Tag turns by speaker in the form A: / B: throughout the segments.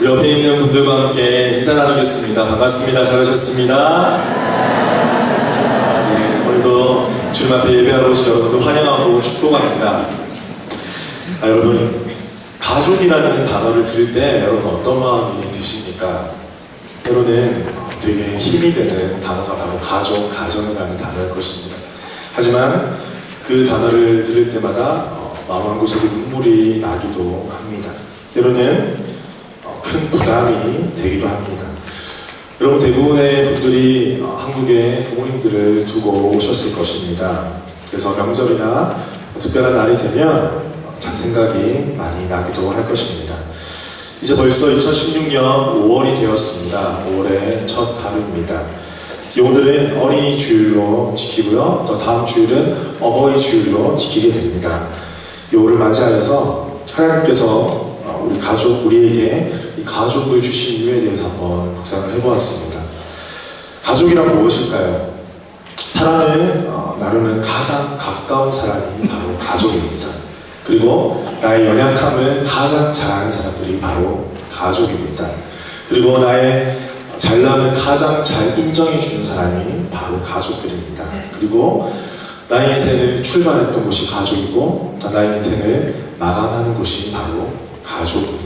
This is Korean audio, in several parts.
A: 옆에 있는 분들과 함께 인사 나누겠습니다. 반갑습니다. 잘 오셨습니다. 네, 오늘도 주님 앞에 예배하러 오신 여러분들 환영하고 축복합니다. 아, 여러분, 가족이라는 단어를 들을 때 여러분 어떤 마음이 드십니까? 때로는 되게 힘이 되는 단어가 바로 가족, 가정이라는 단어일 것입니다. 하지만 그 단어를 들을 때마다 어, 마음 한구석에 눈물이 나기도 합니다. 때로는 어, 큰 부담이 되기도 합니다. 여러분 대부분의 분들이 어, 한국에 부모님들을 두고 오셨을 것입니다. 그래서 명절이나 특별한 날이 되면 어, 참 생각이 많이 나기도 할 것입니다. 이제 벌써 2016년 5월이 되었습니다. 5월의 첫 하루입니다. 오늘은 어린이 주일로 지키고요. 또 다음 주일은 어버이 주일로 지키게 됩니다. 이 5를 맞이하여서 하나님께서 어, 우리 가족, 우리에게 이 가족을 주신 이유에 대해서 한번 묵상을 해보았습니다. 가족이란 무엇일까요? 사랑을 어, 나누는 가장 가까운 사람이 바로 가족입니다. 그리고 나의 연약함을 가장 잘 아는 사람들이 바로 가족입니다. 그리고 나의 잘남을 가장 잘 인정해 주는 사람이 바로 가족들입니다. 그리고 나의 인생을 출발했던 곳이 가족이고 또 나의 인생을 마감하는 곳이 바로 가족입니다.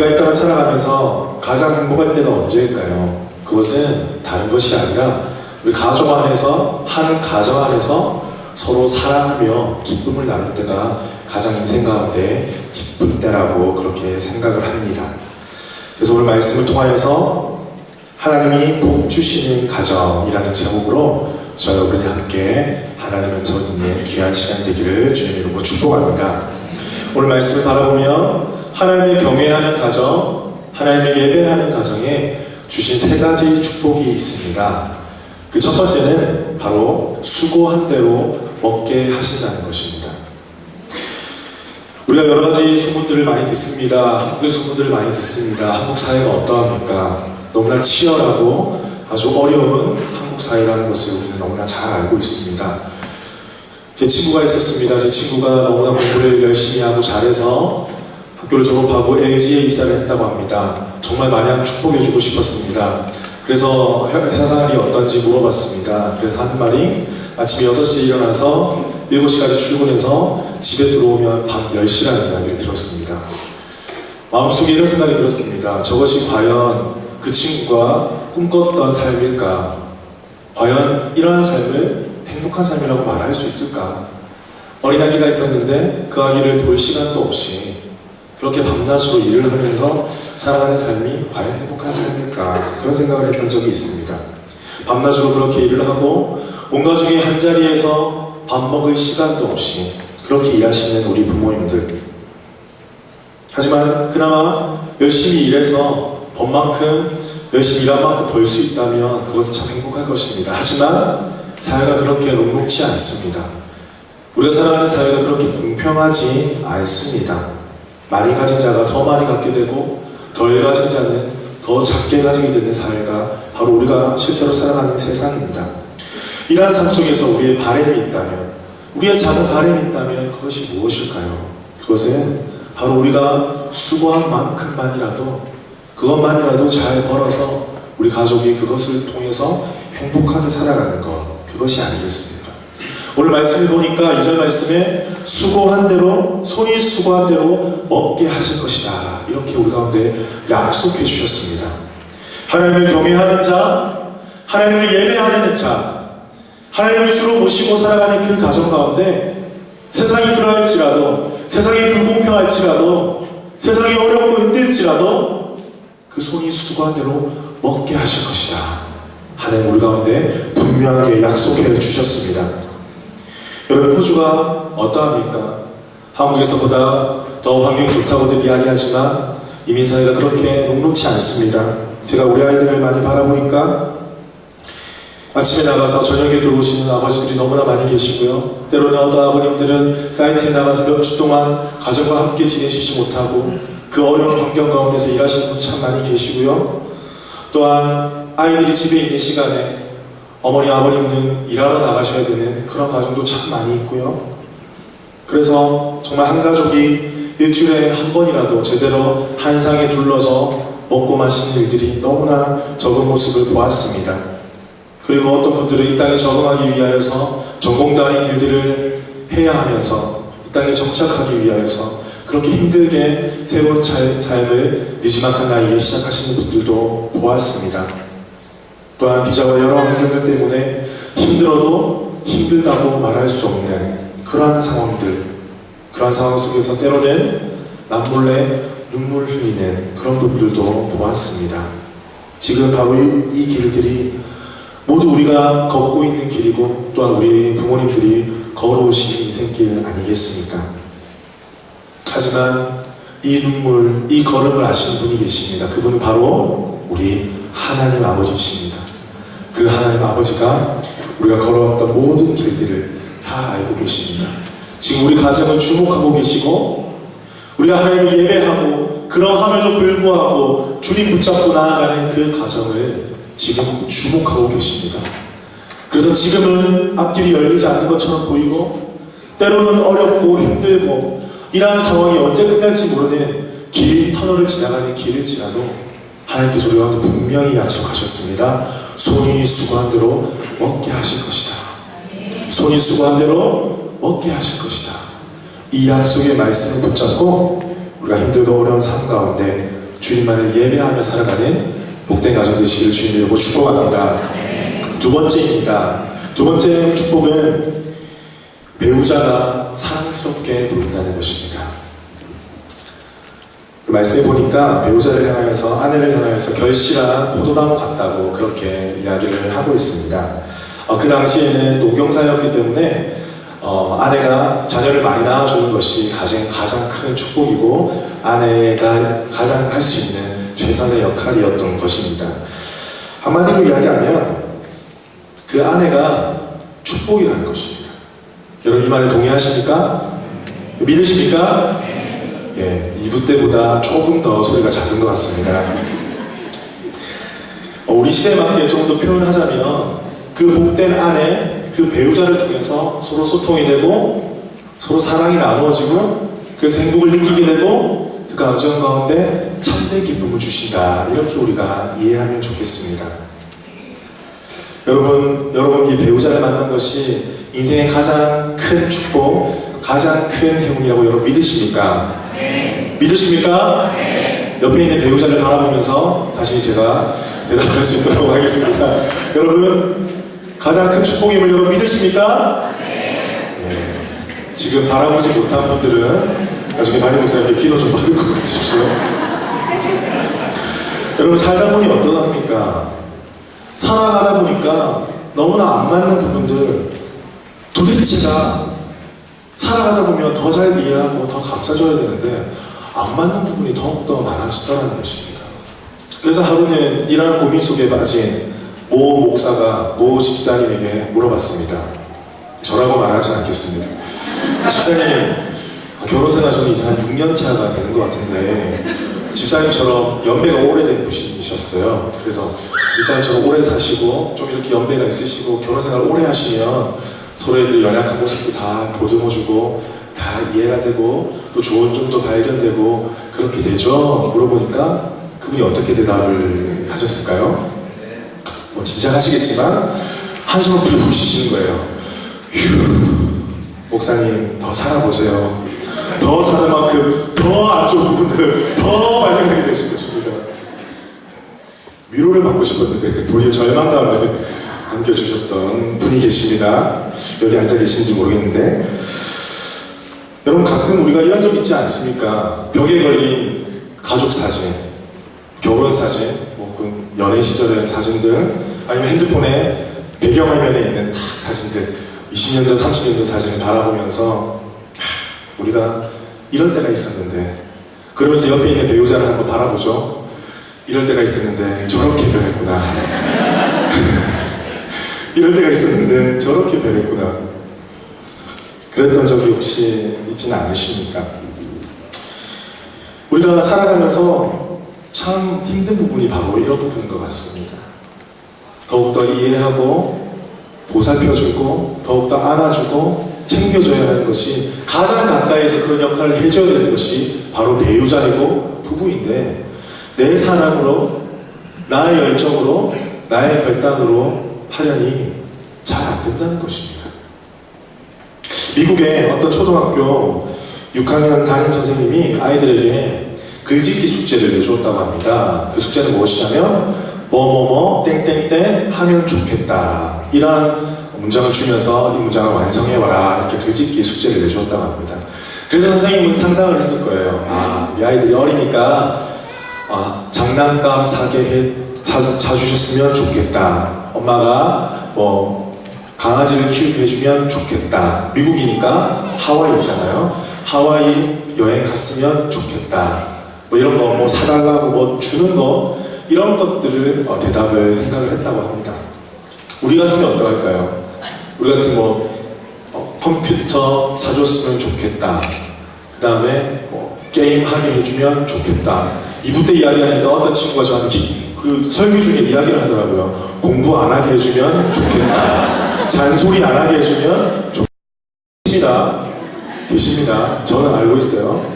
A: 우리가 이 땅을 살아가면서 가장 행복할 때가 언제일까요? 그것은 다른 것이 아니라 우리 가족 안에서 한 가정 안에서 서로 사랑하며 기쁨을 나눌 때가 가장 인생 가운데 기쁜 때라고 그렇게 생각을 합니다. 그래서 오늘 말씀을 통하여서 하나님이 복 주시는 가정이라는 제목으로 저 여러분이 함께 하나님의 음성 듣는 귀한 시간 되기를 주님 이름으로 축복합니다. 오늘 말씀을 바라보면 하나님을 경외하는 가정, 하나님을 예배하는 가정에 주신 세 가지 축복이 있습니다. 그 첫 번째는 바로 수고한 대로 먹게 하신다는 것입니다. 우리가 여러 가지 소문들을 많이 듣습니다. 한국의 소문들을 많이 듣습니다. 한국 사회가 어떠합니까? 너무나 치열하고 아주 어려운 한국 사회라는 것을 우리는 너무나 잘 알고 있습니다. 제 친구가 있었습니다. 제 친구가 너무나 공부를 열심히 하고 잘해서 학교를 졸업하고 LG에 입사를 했다고 합니다. 정말 마냥 축복해주고 싶었습니다. 그래서 회사 생활이 어떤지 물어봤습니다. 그래서 하는 말이 아침 6시에 일어나서 7시까지 출근해서 집에 들어오면 밤 10시라는 이야기를 들었습니다. 마음속에 이런 생각이 들었습니다. 저것이 과연 그 친구가 꿈꿨던 삶일까? 과연 이러한 삶을 행복한 삶이라고 말할 수 있을까? 어린 아기가 있었는데 그 아기를 볼 시간도 없이 그렇게 밤낮으로 일을 하면서 살아가는 삶이 과연 행복한 삶일까? 그런 생각을 했던 적이 있습니다. 밤낮으로 그렇게 일을 하고 온 가족이 한 자리에서 밥 먹을 시간도 없이 그렇게 일하시는 우리 부모님들. 하지만 그나마 열심히 일해서 번만큼 열심히 일한 만큼 벌 수 있다면 그것은 참 행복할 것입니다. 하지만 사회가 그렇게 녹록지 않습니다. 우리가 살아가는 사회가 그렇게 공평하지 않습니다. 많이 가진 자가 더 많이 갖게 되고 덜 가진 자는 더 작게 가지게 되는 사회가 바로 우리가 실제로 살아가는 세상입니다. 이러한 삶 속에서 우리의 바램이 있다면 우리의 작은 바램이 있다면 그것이 무엇일까요? 그것은 바로 우리가 수고한 만큼만이라도 그것만이라도 잘 벌어서 우리 가족이 그것을 통해서 행복하게 살아가는 것 그것이 아니겠습니까? 오늘 말씀을 보니까 이절 말씀에 수고한 대로 손이 수고한 대로 먹게 하실 것이다 이렇게 우리 가운데 약속해 주셨습니다. 하나님을 경외하는 자, 하나님을 예배하는 자, 하나님을 주로 모시고 살아가는 그 가정 가운데 세상이 그러할지라도 세상이 불공평할지라도 세상이 어렵고 힘들지라도 그 손이 수고한 대로 먹게 하실 것이다. 하나님 우리 가운데 분명하게 약속해 주셨습니다. 여러분 호주가 어떠합니까? 한국에서보다 더 환경이 좋다고들 이야기하지만 이민사회가 그렇게 녹록지 않습니다. 제가 우리 아이들을 많이 바라보니까 아침에 나가서 저녁에 들어오시는 아버지들이 너무나 많이 계시고요. 때로는 어떤 아버님들은 사이트에 나가서 몇 주 동안 가족과 함께 지내시지 못하고 그 어려운 환경 가운데서 일하시는 분들 참 많이 계시고요. 또한 아이들이 집에 있는 시간에 어머니 아버님은 일하러 나가셔야 되는 그런 가정도 참 많이 있고요. 그래서 정말 한 가족이 일주일에 한 번이라도 제대로 한상에 둘러서 먹고 마시는 일들이 너무나 적은 모습을 보았습니다. 그리고 어떤 분들은 이 땅에 적응하기 위하여서 전공다인 일들을 해야 하면서 이 땅에 정착하기 위하여서 그렇게 힘들게 새로운 잘- 삶을 늦지막한 나이에 시작하시는 분들도 보았습니다. 또한 비자와 여러 환경들 때문에 힘들어도 힘들다고 말할 수 없는 그러한 상황들, 그러한 상황 속에서 때로는 남몰래 눈물 흘리는 그런 분들도 보았습니다. 지금 바로 이, 이 길들이 모두 우리가 걷고 있는 길이고 또한 우리 부모님들이 걸어오신 인생길 아니겠습니까? 하지만 이 눈물, 이 걸음을 아시는 분이 계십니다. 그분은 바로 우리 하나님 아버지이십니다. 그 하나님 아버지가 우리가 걸어왔던 모든 길들을 다 알고 계십니다. 지금 우리 가정을 주목하고 계시고 우리가 하나님을 예배하고 그러함에도 불구하고 주님 붙잡고 나아가는 그 과정을 지금 주목하고 계십니다. 그래서 지금은 앞길이 열리지 않는 것처럼 보이고 때로는 어렵고 힘들고 이러한 상황이 언제 끝날지 모르는 긴 터널을 지나가는 길을 지나도 하나님께서 우리와 분명히 약속하셨습니다. 손이 수고한 대로 먹게 하실 것이다. 손이 수고한 대로 먹게 하실 것이다. 이 약속의 말씀을 붙잡고 우리가 힘들고 어려운 삶 가운데 주님만을 예배하며 살아가는 복된 가정 되시기를 주님의 이름으로 축복합니다. 두 번째입니다. 두 번째 축복은 배우자가 사랑스럽게 보인다는 것입니다. 그 말씀해 보니까 배우자를 향하여서 아내를 향하여서 결실한 포도나무 같다고 그렇게 이야기를 하고 있습니다. 어, 그 당시에는 농경사였기 때문에 어, 아내가 자녀를 많이 낳아주는 것이 가장, 가장 큰 축복이고 아내가 가장 할 수 있는 최선의 역할이었던 것입니다. 한마디로 이야기하면 그 아내가 축복이라는 것입니다. 여러분 이 말에 동의하십니까? 믿으십니까? 예, 2부 때보다 조금 더 소리가 작은 것 같습니다. 어, 우리 시대에 맞게 좀 더 표현하자면 그 복된 아내, 그 배우자를 통해서 서로 소통이 되고 서로 사랑이 나누어지고 그래서 행복을 느끼게 되고 그 가정 가운데 참된 기쁨을 주신다. 이렇게 우리가 이해하면 좋겠습니다. 여러분, 여러분 이 배우자를 만난 것이 인생의 가장 큰 축복, 가장 큰 행운이라고 여러분 믿으십니까? 믿으십니까? 옆에 있는 배우자를 바라보면서 다시 제가 대답할 수 있도록 하겠습니다. 여러분, 가장 큰 축복임을 여러분 믿으십니까? 예. 지금 바라보지 못한 분들은 나중에 담임 목사님께 기도 좀 받을 것 같으십시오. 여러분, 살다 보니 어떠합니까? 살아가다 보니까 너무나 안 맞는 부분들 도대체가 살아가다 보면 더 잘 이해하고 더 감싸줘야 되는데 안 맞는 부분이 더욱더 많아졌다는 것입니다. 그래서 하루는 이러한 고민 속에 빠진 모 목사가 모 집사님에게 물어봤습니다. 저라고 말하지 않겠습니다. 집사님, 결혼 생활 저는 이제 한 6년 차가 되는 것 같은데 집사님처럼 연배가 오래된 분이셨어요. 그래서 집사님처럼 오래 사시고 좀 이렇게 연배가 있으시고 결혼 생활 오래 하시면 서로의 그 연약한 모습도 다 보듬어주고 다 이해가 되고 또 좋은 점도 발견되고 그렇게 되죠. 물어보니까 그분이 어떻게 대답을 하셨을까요? 뭐 짐작하시겠지만 한숨을 푹 쉬시는 거예요. 휴, 목사님 더 살아보세요. 더 사는 만큼 더 안좋은 부분들 더 발견하게 되실 것입니다. 위로를 받고 싶었는데 도리어 절망감을 안겨주셨던 분이 계십니다. 여기 앉아 계신지 모르겠는데 여러분 가끔 우리가 이런 적 있지 않습니까? 벽에 걸린 가족 사진, 결혼 사진, 뭐그 연애 시절의 사진들, 아니면 핸드폰에 배경화면에 있는 딱 사진들, 20년 전, 30년 전 사진을 바라보면서 하, 우리가 이럴 때가 있었는데 그러면서 옆에 있는 배우자를 한번 바라보죠. 이럴 때가 있었는데 저렇게 변했구나. 이럴 때가 있었는데 저렇게 변했구나. 그랬던 적이 혹시 있지는 않으십니까? 우리가 살아가면서 참 힘든 부분이 바로 이런 부분인 것 같습니다. 더욱더 이해하고 보살펴주고 더욱더 안아주고 챙겨줘야 하는 것이 가장 가까이에서 그런 역할을 해줘야 되는 것이 바로 배우자이고 부부인데 내 사랑으로 나의 열정으로 나의 결단으로 하려니 잘 안 된다는 것입니다. 미국의 어떤 초등학교 6학년 담임 선생님이 아이들에게 글짓기 숙제를 내주었다고 합니다. 그 숙제는 무엇이냐면 뭐뭐뭐 땡땡땡 하면 좋겠다 이러한 문장을 주면서 이 문장을 완성해와라 이렇게 글짓기 숙제를 내주었다고 합니다. 그래서 선생님은 상상을 했을 거예요. 아, 이 아이들이 어리니까 아, 장난감 사게 해, 사, 사주셨으면 좋겠다. 엄마가 뭐 강아지를 키우게 해주면 좋겠다. 미국이니까 하와이 있잖아요. 하와이 여행 갔으면 좋겠다. 뭐 이런 거 뭐 사달라고 뭐 주는 거 이런 것들을 어, 대답을 생각을 했다고 합니다. 우리 같으면 어떡할까요? 우리 같은 뭐 어, 컴퓨터 사줬으면 좋겠다. 그 다음에 뭐 게임 하게 해주면 좋겠다. 이부 때 이야기하니까 어떤 친구가 저한테 기- 그 설교 중에 이야기를 하더라고요. 공부 안 하게 해주면 좋겠다. 잔소리 안 하게 해주면 좋습니다. 계십니다. 저는 알고 있어요.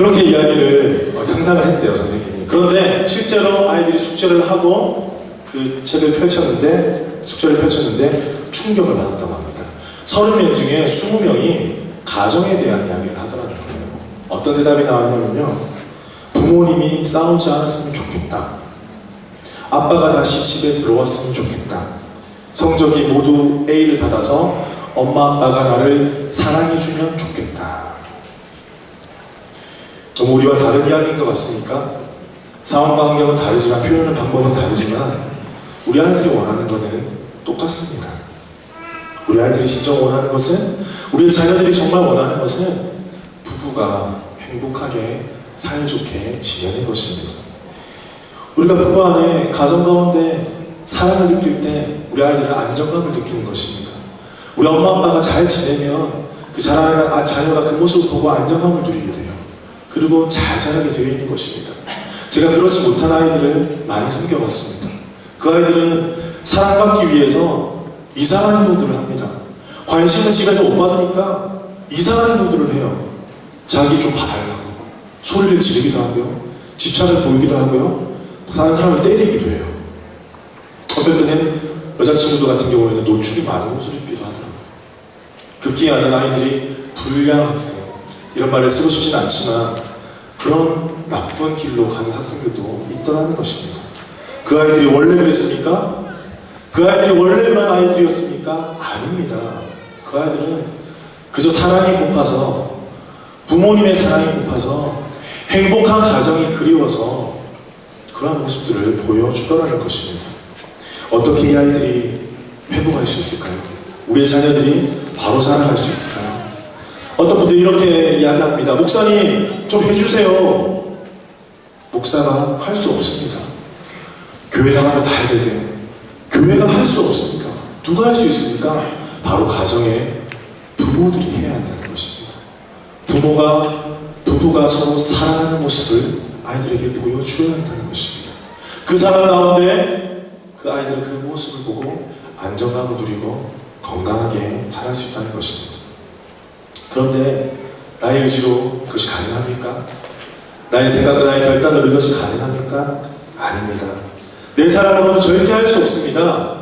A: 그렇게 이야기를 어, 상상을 했대요, 선생님이. 그런데 실제로 아이들이 숙제를 하고 그 책을 펼쳤는데, 숙제를 펼쳤는데 충격을 받았다고 합니다. 30명 중에 20명이 가정에 대한 이야기를 하더라는 거예요. 어떤 대답이 나왔냐면요. 부모님이 싸우지 않았으면 좋겠다. 아빠가 다시 집에 들어왔으면 좋겠다. 성적이 모두 A를 받아서 엄마 아빠가 나를 사랑해주면 좋겠다. 너무 우리와 다른 이야기인 것 같습니까? 상황과 환경은 다르지만 표현하는 방법은 다르지만 우리 아이들이 원하는 것은 똑같습니다. 우리 아이들이 진정 원하는 것은 우리 자녀들이 정말 원하는 것은 부부가 행복하게 사이좋게 지내는 것입니다. 우리가 부부 안에 가정 가운데 사랑을 느낄 때 우리 아이들은 안정감을 느끼는 것입니다. 우리 엄마 아빠가 잘 지내면 그 자라는 아, 자녀가 그 모습을 보고 안정감을 누리게 돼요. 그리고 잘 자라게 되어 있는 것입니다. 제가 그렇지 못한 아이들을 많이 섬겨봤습니다. 그 아이들은 사랑받기 위해서 이상한 행동들을 합니다. 관심을 집에서 못 받으니까 이상한 행동들을 해요. 자기 좀 봐달라고. 소리를 지르기도 하고요. 집착을 보이기도 하고요. 다른 사람을 때리기도 해요. 어떨 때는 여자친구들 같은 경우에는 노출이 옷을 입기도 하더라고요. 급기야는 아이들이 불량 학생 이런 말을 쓰고 싶진 않지만 그런 나쁜 길로 가는 학생들도 있더라는 것입니다. 그 아이들이 원래 그랬습니까? 그 아이들이 원래 그런 아이들이었습니까? 아닙니다. 그 아이들은 그저 사랑이 고파서 부모님의 사랑이 고파서 행복한 가정이 그리워서 그러한 모습들을 보여주더라는 것입니다. 어떻게 이 아이들이 회복할 수 있을까요? 우리의 자녀들이 바로 자라갈 수 있을까요? 어떤 분들이 이렇게 이야기합니다. 목사님, 좀 해주세요. 목사가 할 수 없습니다. 교회 나가면 다 해야 돼. 교회가 할 수 없습니까? 누가 할 수 있습니까? 바로 가정의 부모들이 해야 한다는 것입니다. 부모가, 부부가 서로 사랑하는 모습을 아이들에게 보여주어야 한다는 것입니다. 그 상황 가운데 그 아이들은 그 모습을 보고 안정감을 누리고 건강하게 자랄 수 있다는 것입니다. 그런데 나의 의지로 그것이 가능합니까? 나의 생각과 나의 결단으로 이것이 가능합니까? 아닙니다. 내 사랑으로는 절대 할 수 없습니다.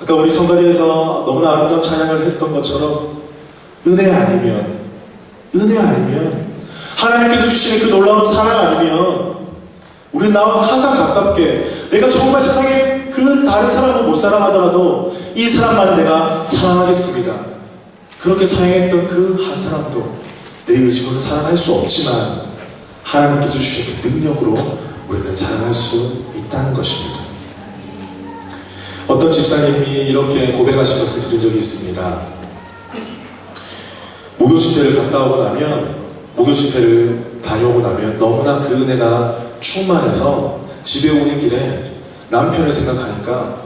A: 아까 우리 성가대에서 너무나 아름다운 찬양을 했던 것처럼 은혜 아니면 은혜 아니면 하나님께서 주시는 그 놀라운 사랑 아니면 우리 나와 가장 가깝게 내가 정말 세상에 그 다른 사람을 못 사랑하더라도 이 사람만은 내가 사랑하겠습니다. 그렇게 사랑했던 그 한 사람도 내 의지로는 사랑할 수 없지만 하나님께서 주신 그 능력으로 우리는 사랑할 수 있다는 것입니다. 어떤 집사님이 이렇게 고백하신 것을 들은 적이 있습니다. 목요 집회를 갔다 오고 나면 목요 집회를 다녀오고 나면 너무나 그 은혜가 충만해서 집에 오는 길에 남편을 생각하니까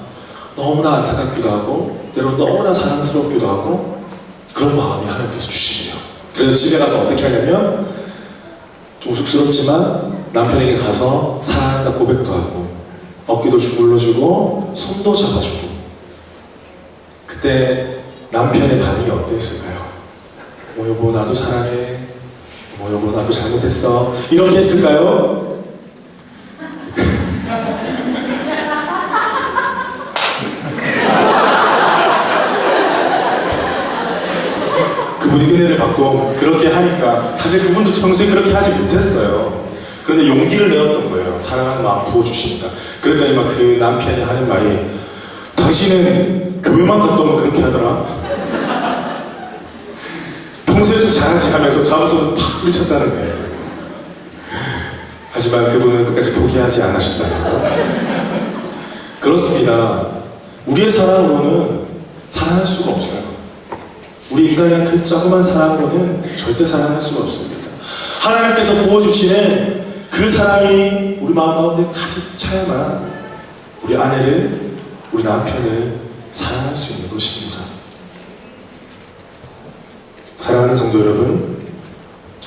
A: 너무나 안타깝기도 하고 때로 너무나 사랑스럽기도 하고 그런 마음이 하나님께서 주시네요. 그래서 집에 가서 어떻게 하냐면 좀 쑥스럽지만 남편에게 가서 사랑한다 고백도 하고 어깨도 주물러주고 손도 잡아주고 그때 남편의 반응이 어땠을까요? 뭐 여보 나도 사랑해. 뭐 여보 나도 잘못했어. 이렇게 했을까요? 그분이 은혜를 받고 그렇게 하니까 사실 그분도 평소에 그렇게 하지 못했어요. 그런데 용기를 내었던 거예요. 사랑하는 마음 부어주시니까. 그랬더니 막 그 남편이 하는 말이 당신은 교회만 갔다 오면 그렇게 하더라. 평소에 좀 잘하지 하면서 잡아서 팍 부딪혔다는 거예요. 하지만 그분은 끝까지 포기하지 않으셨다는 거. 그렇습니다. 우리의 사랑으로는 사랑할 수가 없어요. 우리 인간의 그 조그만 사랑으로는 절대 사랑할 수가 없습니다. 하나님께서 부어주시는 그 사랑이 우리 마음 가운데 가득 차야만 우리 아내를, 우리 남편을 사랑할 수 있는 것입니다. 사랑하는 성도 여러분,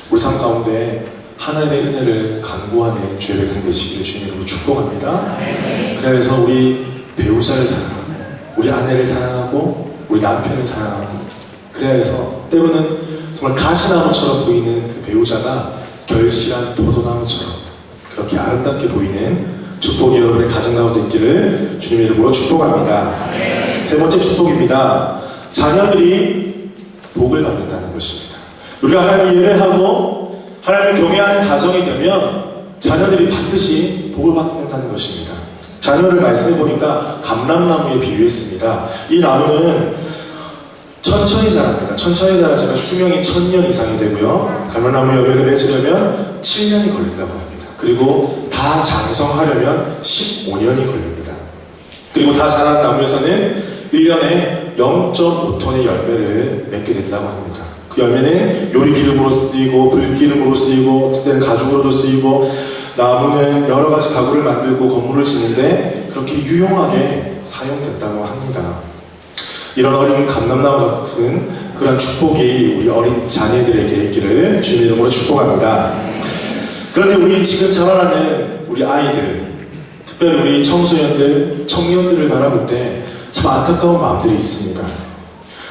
A: 우리 삶 가운데 하나님의 은혜를 간구하는 주의 백성 되시기를 주님으로 축복합니다. 그래서 우리 배우자를 사랑하고, 우리 아내를 사랑하고, 우리 남편을 사랑하고, 그래야 해서 때로는 정말 가시나무처럼 보이는 그 배우자가 결실한 포도나무처럼 그렇게 아름답게 보이는 축복이 여러분의 가정 가운데 있기를 주님의 이름으로 축복합니다. 세 번째 축복입니다. 자녀들이 복을 받는다는 것입니다. 우리가 하나님을 예배하고 하나님을 경외하는 가정이 되면 자녀들이 반드시 복을 받는다는 것입니다. 자녀를 말씀해 보니까 감람나무에 비유했습니다. 이 나무는 천천히 자랍니다. 천천히 자라지만 수명이 천년 이상이 되고요. 감람나무 열매를 맺으려면 7년이 걸린다고 합니다. 그리고 다 장성하려면 15년이 걸립니다. 그리고 다 자란 나무에서는 1년에 0.5톤의 열매를 맺게 된다고 합니다. 그 열매는 요리 기름으로 쓰이고 불기름으로 쓰이고 때는 가죽으로도 쓰이고 나무는 여러 가지 가구를 만들고 건물을 짓는데 그렇게 유용하게 사용됐다고 합니다. 이런 어린 감람나무 같은 그런 축복이 우리 어린 자녀들에게 있기를 주님 이름으로 축복합니다. 그런데 우리 지금 자라나는 우리 아이들, 특별히 우리 청소년들, 청년들을 바라볼 때 참 안타까운 마음들이 있습니다.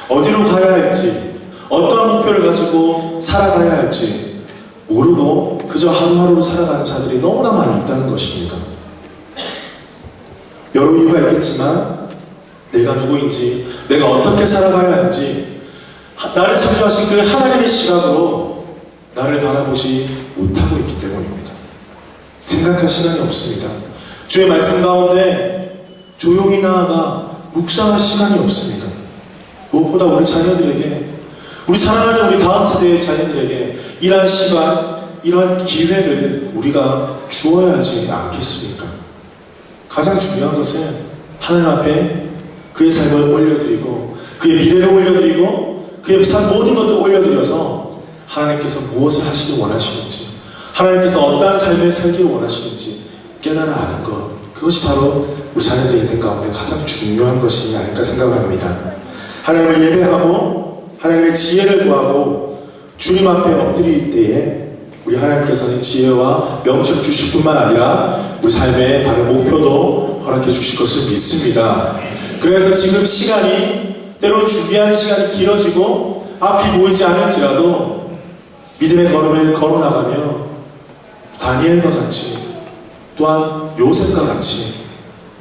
A: 어디로 가야 할지, 어떠한 목표를 가지고 살아가야 할지 모르고 그저 하루하루 살아가는 자들이 너무나 많이 있다는 것입니다. 여러 이유가 있겠지만 내가 누구인지, 내가 어떻게 살아가야 하- 나를 창조하신 그 하나님의 시각으로 나를 바라보지 못하고 있기 때문입니다. 생각할 시간이 없습니다. 주의 말씀 가운데 조용히 나아가 묵상할 시간이 없습니다. 무엇보다 우리 자녀들에게, 우리 사랑하는 우리 다음 세대의 자녀들에게 이러한 시간, 이러한 기회를 우리가 주어야 하지 않겠습니까? 가장 중요한 것은 하나님 앞에 그의 삶을 올려드리고 그의 미래를 올려드리고 그의 삶 모든 것도 올려드려서 하나님께서 무엇을 하시길 원하시는지 하나님께서 어떠한 삶을 살기를 원하시는지 깨달아 아는 것 그것이 바로 우리 자녀들의 인생 가운데 가장 중요한 것이 아닐까 생각을 합니다 하나님을 예배하고 하나님의 지혜를 구하고 주님 앞에 엎드릴 때에 우리 하나님께서는 지혜와 명철 주실 뿐만 아니라 우리 삶의 바른 목표도 허락해 주실 것을 믿습니다. 그래서 지금 시간이 때로 준비하는 시간이 길어지고 앞이 보이지 않을지라도 믿음의 걸음을 걸어 나가며 다니엘과 같이 또한 요셉과 같이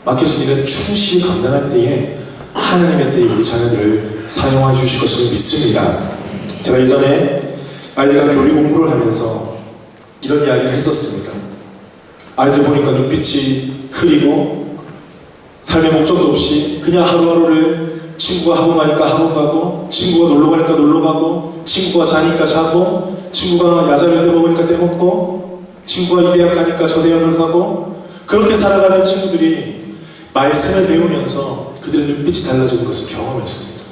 A: 맡겨진 일을 충실히 감당할 때에 하나님의 때에 우리 자녀들을 사용해 주실 것을 믿습니다. 제가 이전에 아이들과 교리 공부를 하면서 이런 이야기를 했었습니다. 아이들 보니까 눈빛이 흐리고 삶의 목적도 없이 그냥 하루하루를 친구가 학원 가니까 학원 가고 친구가 놀러 가니까 놀러 가고 친구가 자니까 자고 친구가 야자를 때먹으니까 때먹고 친구가 이 대학 가니까 저 대학을 가고 그렇게 살아가는 친구들이 말씀을 배우면서 그들의 눈빛이 달라지는 것을 경험했습니다.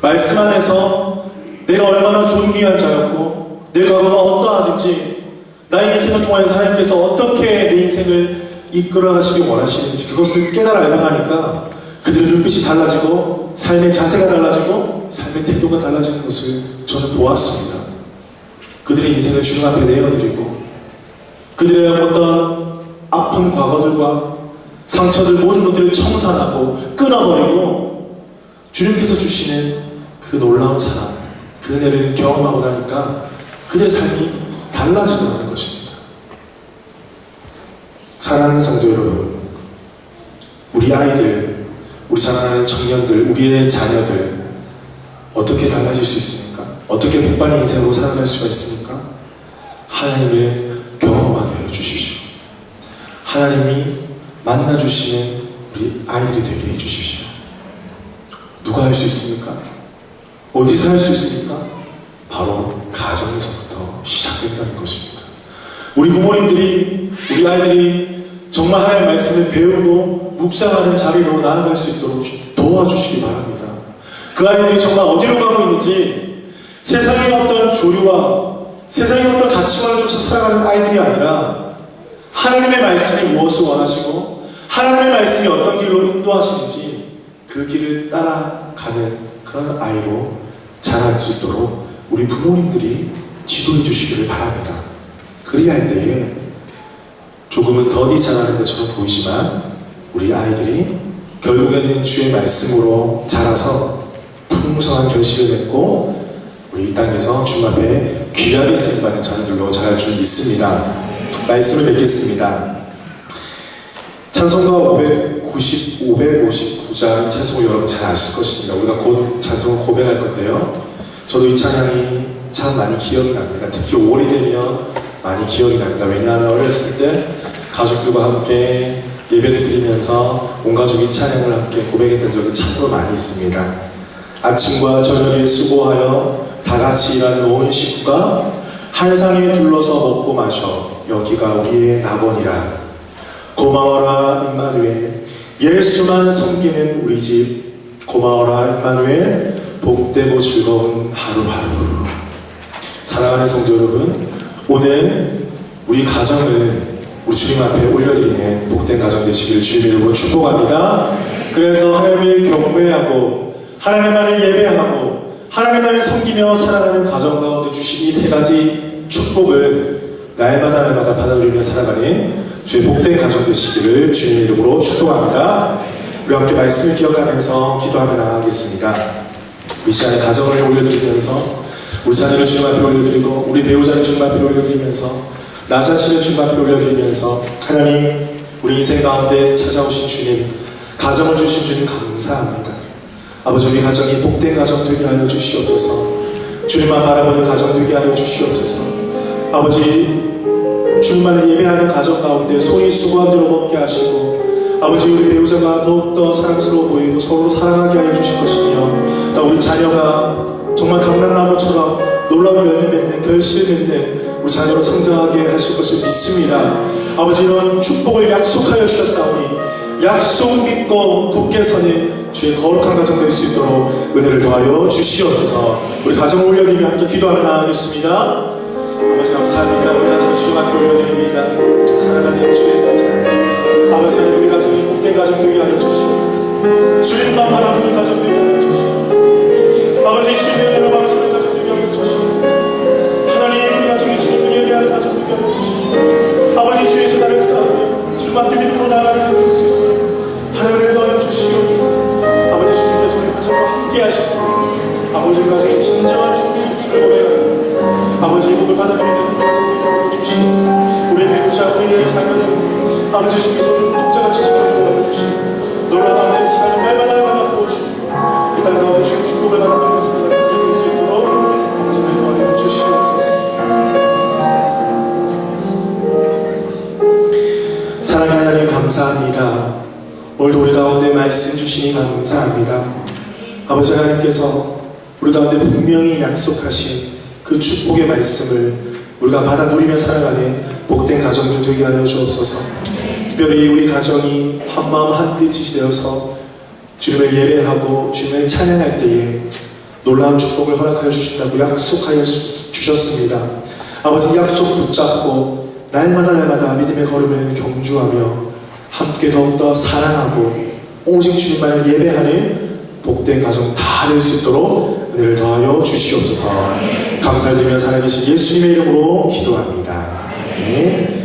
A: 말씀 안에서 내가 얼마나 존귀한 자였고 내 과거가 어떠하든지 나의 인생을 통하여서 하나님께서 어떻게 내 인생을 이끌어 가시기 원하시는지 그것을 깨달아 알고 나니까 그들의 눈빛이 달라지고 삶의 자세가 달라지고 삶의 태도가 달라지는 것을 저는 보았습니다. 그들의 인생을 주님 앞에 내어드리고 그들의 어떤 아픈 과거들과 상처들 모든 것들을 청산하고 끊어버리고 주님께서 주시는 그 놀라운 사랑, 그 은혜를 경험하고 나니까 그들의 삶이 달라지더라는 것입니다. 사랑하는 성도 여러분, 우리 아이들, 우리 사랑하는 청년들, 우리의 자녀들 어떻게 달라질 수 있습니까? 어떻게 복받는 인생으로 살아갈 수가 있습니까? 하나님을 경험하게 해 주십시오. 하나님이 만나 주시는 우리 아이들이 되게 해 주십시오. 누가 할 수 있습니까? 어디서 할 수 있습니까? 바로 가정에서부터 시작된다는 것입니다. 우리 부모님들이 우리 아이들이 정말 하나님의 말씀을 배우고 묵상하는 자리로 나아갈 수 있도록 도와주시기 바랍니다. 그 아이들이 정말 어디로 가고 있는지 세상의 어떤 조류와 세상의 어떤 가치관을 쫓아 살아가는 아이들이 아니라 하나님의 말씀이 무엇을 원하시고 하나님의 말씀이 어떤 길로 인도하시는지 그 길을 따라가는 그런 아이로 자랄 수 있도록 우리 부모님들이 지도해 주시기를 바랍니다. 그리할 때에 조금은 더디 자라는 것처럼 보이지만 우리 아이들이 결국에는 주의 말씀으로 자라서 풍성한 결실을 맺고 우리 이 땅에서 주님 앞에 귀하게 쓰임받는 자녀들로 자랄 줄 믿습니다. 말씀을 맺겠습니다. 찬송가 590, 559장 찬송 여러분 잘 아실 것입니다. 우리가 곧 찬송을 고백할 건데요. 저도 이 찬양이 참 많이 기억이 납니다. 특히 5월이 되면 많이 기억이 납니다. 왜냐하면 어렸을 때 가족들과 함께 예배를 드리면서 온 가족이 찬양을 함께 고백했던 적이 참으로 많이 있습니다. 아침과 저녁에 수고하여 다 같이 일하는 온 식구가 한 상에 둘러서 먹고 마셔 여기가 우리의 낙원이라. 고마워라 임마누엘. 예수만 섬기는 우리 집. 고마워라 임마누엘. 복되고 즐거운 하루하루. 사랑하는 성도 여러분 오늘 우리 가정을 우리 주님 앞에 올려드리는 복된 가정 되시기를 주님의 이름으로 축복합니다 그래서 하나님을 경배하고 하나님만을 예배하고 하나님만을 섬기며 살아가는 가정 가운데 주신 이 세 가지 축복을 날마다 날마다 받아들이며 살아가는 주의 복된 가정 되시기를 주님의 이름으로 축복합니다. 우리 함께 말씀을 기억하면서 기도하며 나가겠습니다. 이 시간에 가정을 올려드리면서 우리 자녀를 주님 앞에 올려드리고 우리 배우자를 주님 앞에 올려드리면서 나 자신을 주님 앞에 올려드리면서 하나님 우리 인생 가운데 찾아오신 주님 가정을 주신 주님 감사합니다. 아버지 우리 가정이 복된 가정 되게 하여 주시옵소서 주님만 바라보는 가정 되게 하여 주시옵소서 아버지 주님만을 예배하는 가정 가운데 손이 수고한 대로 먹게 하시고 아버지 우리 배우자가 더욱더 사랑스러워 보이고 서로 사랑하게 하여 주실 것이며 또 우리 자녀가 정말 강남나무처럼 놀라운 열매 맺는 결실 맺는 우리 자녀로 성장하게 하실 것을 믿습니다. 아버지 이런 축복을 약속하여 주셨사오니 약속 믿고 굳게 서는 주의 거룩한 가정 될 수 있도록 은혜를 더하여 주시옵소서. 우리 가정 올려드리며 함께 기도하며 나가겠습니다. 아버지 감사합니다. 우리 가정 주님 앞에 올려드립니다. 사랑하는 주의 가정. 아버지 우리 가정이 복된 가정 되게 하여 주시옵소서. 주님만 바라보는 가정 되게 하여 주시옵소서. 아버지 주님의 은혜로 방수 아버지 주의 세상을 쌓으며 주님 앞에 믿음으로 나아가는 것수 있도록 하나님을 더하여 주시옵소서. 아버지 주님께서 우리 가정과 함께 하시고 아버지 가정에 진정한 축복이 있음을 고백합니다 아버지 의 복을 받아들이는 우리 가정 되게 하여 주시옵소서. 우리 배우자 우리의 자녀들 아버지 주께서 독자같이 지켜주여 주시고 놀라운 아버지 사랑의 하나님 감사합니다. 오늘도 우리 가운데 말씀 주시니 감사합니다. 아버지 하나님께서 우리 가운데 분명히 약속하신 그 축복의 말씀을 우리가 받아 누리며 살아가는 복된 가정들 되게 하여 주옵소서. 특별히 우리 가정이 한마음 한뜻이 되어서 주님을 예배하고 주님을 찬양할 때에 놀라운 축복을 허락하여 주신다고 약속하여 주- 주셨습니다. 아버지 약속 붙잡고 날마다 날마다 믿음의 걸음을 경주하며 함께 더욱더 사랑하고 오직 주님만을 예배하는 복된 가정 다 될 수 있도록 은혜를 더하여 주시옵소서 감사드리며 살아계신 예수님의 이름으로 기도합니다. 네.